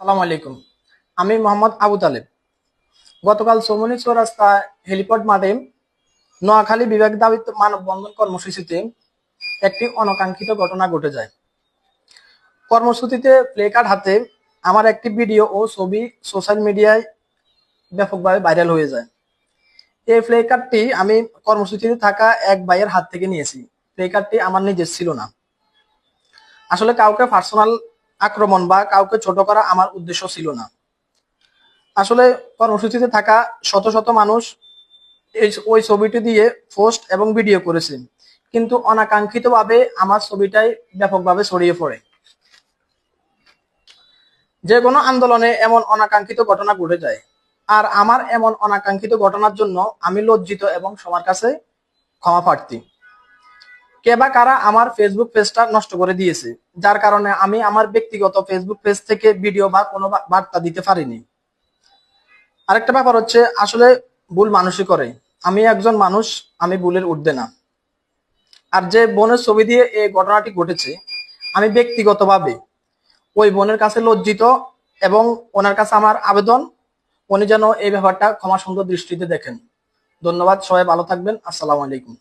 সালাম আলাইকুম। আমি মোহাম্মদ আবু তালেব। গতকাল চৌমনি চৌরাস্তা হেলিপড মাঠে নোয়াখালী বিভাগ দাবিত মানববন্ধন কর্মসূচিতে একটি অনাকাঙ্ক্ষিত ঘটনা ঘটে যায়। কর্মসূচিতে প্লেকার্ড হাতে আমার একটি ভিডিও ও ছবি সোশ্যাল মিডিয়ায় ব্যাপকভাবে ভাইরাল হয়ে যায়। এই প্লে কার্ডটি আমি কর্মসূচিতে থাকা এক ভাইয়ের হাত থেকে নিয়েছি। প্লে কার্ডটি আমার নিজের ছিল না। আসলে কাউকে পার্সোনাল আক্রমণ বা কাউকে ছোট করা আমার উদ্দেশ্য ছিল না। আসলে কর্মসূচিতে থাকা শত শত মানুষ ওই ছবিটি দিয়ে পোস্ট এবং ভিডিও করেছে কিন্তু অনাকাঙ্ক্ষিতভাবে আমার ছবিটাই ব্যাপকভাবে ছড়িয়ে পড়ে। যে কোনো আন্দোলনে এমন অনাকাঙ্ক্ষিত ঘটনা ঘটে যায়। আর আমার এমন অনাকাঙ্ক্ষিত ঘটনার জন্য আমি লজ্জিত এবং সবার কাছে ক্ষমা প্রার্থী। কে বা কারা আমার ফেসবুক পেজটা নষ্ট করে দিয়েছে, যার কারণে আমি আমার ব্যক্তিগত ফেসবুক পেজ থেকে ভিডিও বা কোনো বার্তা দিতে পারিনি। আরেকটা ব্যাপার হচ্ছে, আসলে ভুল মানুষই করে। আমি একজন মানুষ, আমি ভুলের উঠবে না। আর যে বোনের ছবি দিয়ে এই ঘটনাটি ঘটেছে, আমি ব্যক্তিগতভাবে ওই বোনের কাছে লজ্জিত এবং ওনার কাছে আমার আবেদন, উনি যেন এই ব্যাপারটা ক্ষমা সুন্দর দৃষ্টিতে দেখেন। ধন্যবাদ, সবাই ভালো থাকবেন। আসসালামু আলাইকুম।